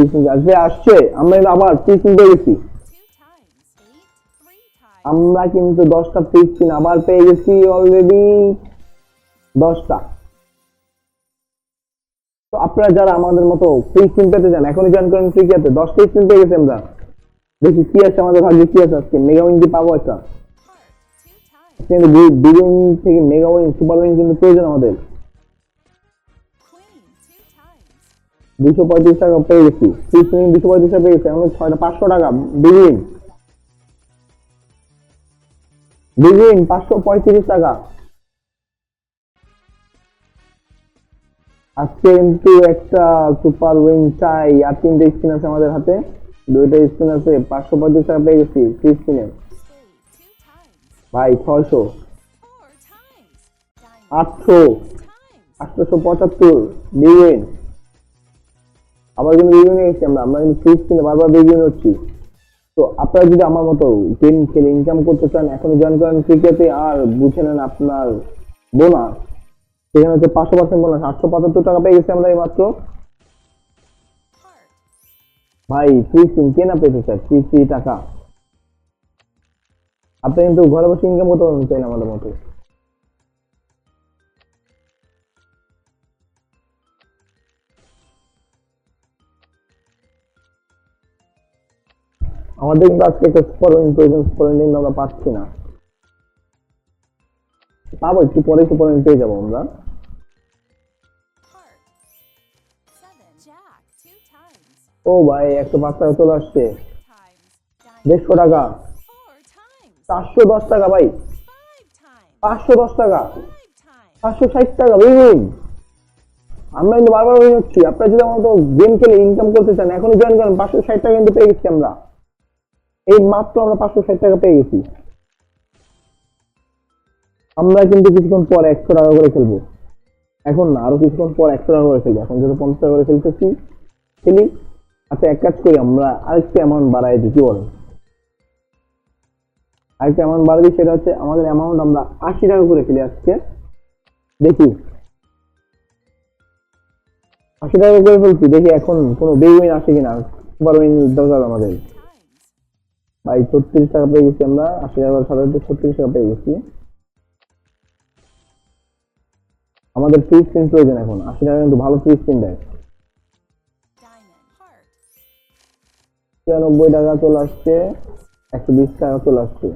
পিসিং আসছে, আমরা আবার পিসিং. আমরা কিন্তু দশটা পিসিং আবার পেয়ে গেছি অলরেডি দশটা। তো আপনারা যারা আমাদের মতো ফ্রি পেতে চান, এখনই জয়েন করেন ফ্রি দশটা সিম পেয়ে গেছি আমরা। দেখি কি আছে আমাদের ভাগ্যে, কি আছে আজকে? মেগা উইন কি পাবো একটা. কিন্তু থেকে মেগা উইন সুপার উইন কিন্তু প্রয়োজন আমাদের। দুশো পঁয়ত্রিশ টাকা পেয়ে গেছি দুশো পঁয়ত্রিশ টাকা পেয়ে গেছি ছয়টা পাঁচশো টাকা পাঁচশো পঁয়ত্রিশ টাকা। আজকে কিন্তু একটা সুপার উইন চাই। আর তিনটে স্পিন আছে আমাদের হাতে। দুইটা স্পিন আছে। পাঁচশো পঁয়ত্রিশ টাকা পেয়ে গেছি times. ভাই, ছয়শো। আটশো. আটশোশো পঁচাত্তর। বিলিয়ন আবার কিন্তু বিলিয়নে গেছি আমরা। আমরা কিন্তু ফ্রি স্পিনে বারবার বিলিয়ন হচ্ছি তো আপনারা যদি আমার মতো গেম খেলে ইনকাম করতে চান, এখনই জয়েন করেন ক্রিকেটে আর বুঝে নেন আপনার বোনাস সেখানে হচ্ছে পাঁচশো পার্সেন্ট বোনাস আটশো পঁচাত্তর টাকা পেয়ে গেছি আমরা এই মাত্র ভাই ফ্রি সিম কে না পেতে চায় ফ্রি টাকা। আপনি কিন্তু ঘরে বসে ইনকাম করতে পারবেন চাইলে আমাদের মতো? আমাদের কিন্তু আজকে একটা সুপার উইন প্রয়োজন সুপার উইন কিন্তু আমরা পাচ্ছি না। পাবো, একটু পরে সুপার উইন পেয়ে যাব আমরা. ও ভাই একশো পাঁচ টাকা চলে আসছে। দেড়শো টাকা। চারশো দশ টাকা ভাই। পাঁচশো দশ টাকা। পাঁচশো ষাট টাকা বুঝলেন আমরা কিন্তু বারবার উইন হচ্ছি। আপনারা যদি আমার গেম খেলে ইনকাম করতে চান, এখনই জয়েন করেন। পাঁচশো ষাট টাকা কিন্তু পেয়ে গেছি আমরা। এই মাত্র আমরা পাঁচশো ষাট টাকা পেয়ে গেছি। আমরা কিন্তু কিছুক্ষণ পর একশো টাকা করে খেলব। এখন না, আরও কিছুক্ষণ পর একশো টাকা করে খেলব। এখন যেহেতু পঞ্চাশ টাকা করে খেলতেছি, খেলি। আচ্ছা এক কাজ করি, আমরা আরেকটা অ্যামাউন্ট বাড়াই দিই, কি বলেন? আরেকটা অ্যামাউন্ট বাড়াই দিই, সেটা হচ্ছে আমাদের অ্যামাউন্ট আমরা আশি টাকা করে খেলি আজকে। দেখি। আশি টাকা করে ফেলছি, দেখি এখন কোনো বেগুইন আসে কিনা। সুপার উইন দরকার আমাদের. ভাই, ছত্রিশ টাকা পেয়ে গেছি আমরা। আশি টাকা সাধারণত ছত্রিশ টাকা পেয়ে গেছি। আমাদের ফ্রি স্পিন প্রয়োজন এখন। আশি টাকা কিন্তু ভালো ফ্রি স্পিন দেয়। ছিয়ানব্বই টাকা চলে আসছে, একশো বিশ টাকা চলে আসছে।